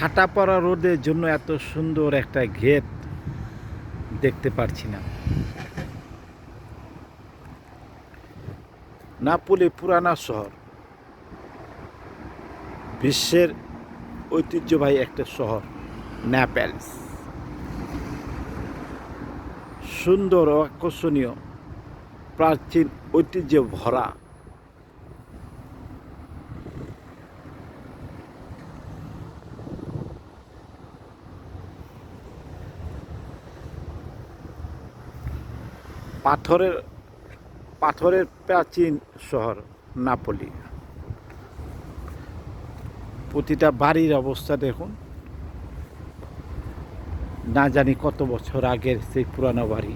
ভাটাপাড়া রোডের জন্য এত সুন্দর একটা গেট দেখতে পারছি না। নাপুলি পুরানা শহর। বিশ্বের ঐতিহ্যবাহী একটা শহর, ন্যাপেলস। সুন্দর ও আকর্ষণীয়, প্রাচীন ঐতিহ্যে ভরা। পাথরের পাথরের প্রাচীন শহর নাপলি। প্রতিটা বাড়ির অবস্থা দেখুন। না জানি কত বছর আগের সেই পুরানো বাড়ি।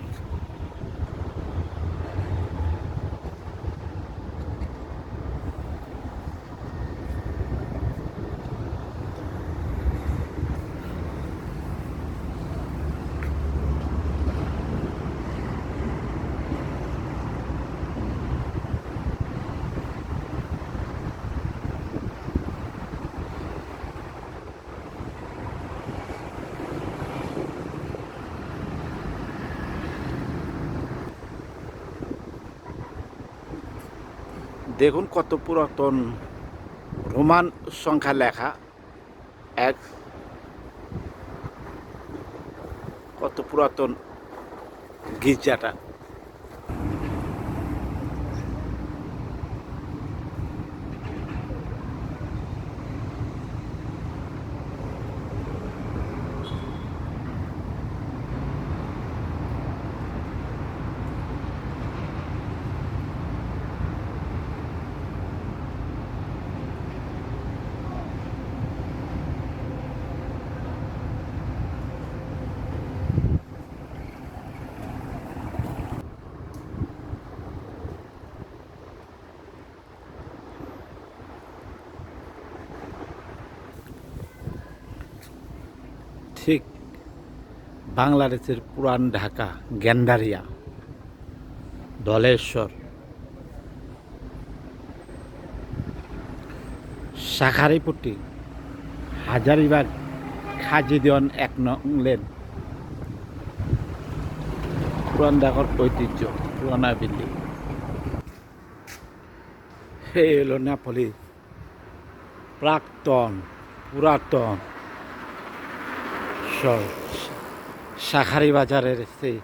দেখুন কত পুরাতন রোমান সংখ্যা লেখা। এক কত পুরাতন গির্জাটা। ঠিক বাংলাদেশের পুরান ঢাকা গেন্ডারিয়া ধলেশ্বর, শাখারিপট্টি, হাজারিবাগ, খাজিদিয়ন এক নং লেন। পুরান ঢাকার ঐতিহ্য, পুরানা বিল্ডিং। এই হলো নেপালি প্রাক্তন, পুরাতন। শহর শাখারি বাজারের সেই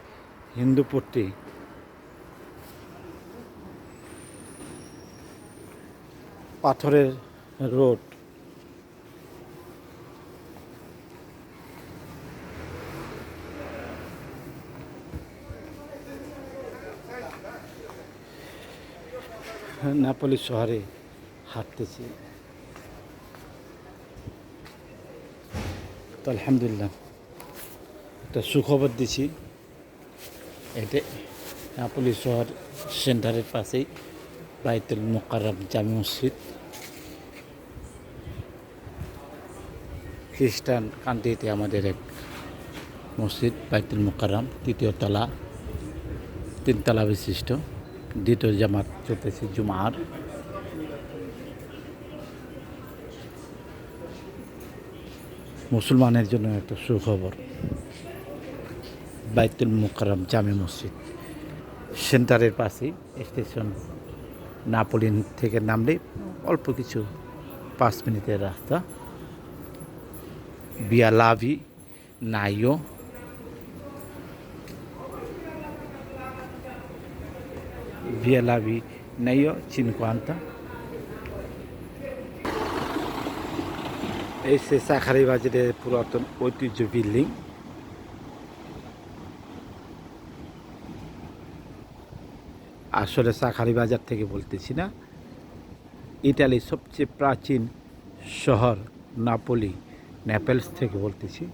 হিন্দুপুরটি পাথরের রোড। নাপলি শহরে হাঁটতেছি। তো আলহামদুলিল্লাহ। একটা সুখবর দিছি। এটা নাপলি শহর সেন্টারের পাশেই বাইতুল মোকাররম জামি মসজিদ। খ্রিস্টান কান্ট্রিতে আমাদের এক মসজিদ, বাইতুল মোকাররম, তৃতীয় তলা তিনতলা বিশিষ্ট। দ্বিতীয় জামাত চলতেছে জুমার। মুসলমানের জন্য একটা সুখবর। বাইতুল মুকাররম জামে মসজিদ। সেন্টারের পাশেই স্টেশন নাপোলিন থেকে নামলে অল্প কিছু পাঁচ মিনিটের রাস্তা। বিয়ালাভি নাইও। বিয়ালাভি নাইও, চিনকোয়ান্তা। এই সে শাখারি বাজারের পুরাতন ঐতিহ্য বিল্ডিং। আসলে শাখারি বাজার থেকে বলতেছি না। ইটালির সবচেয়ে প্রাচীন শহর নাপোলি নেপেলস থেকে বলতেছি।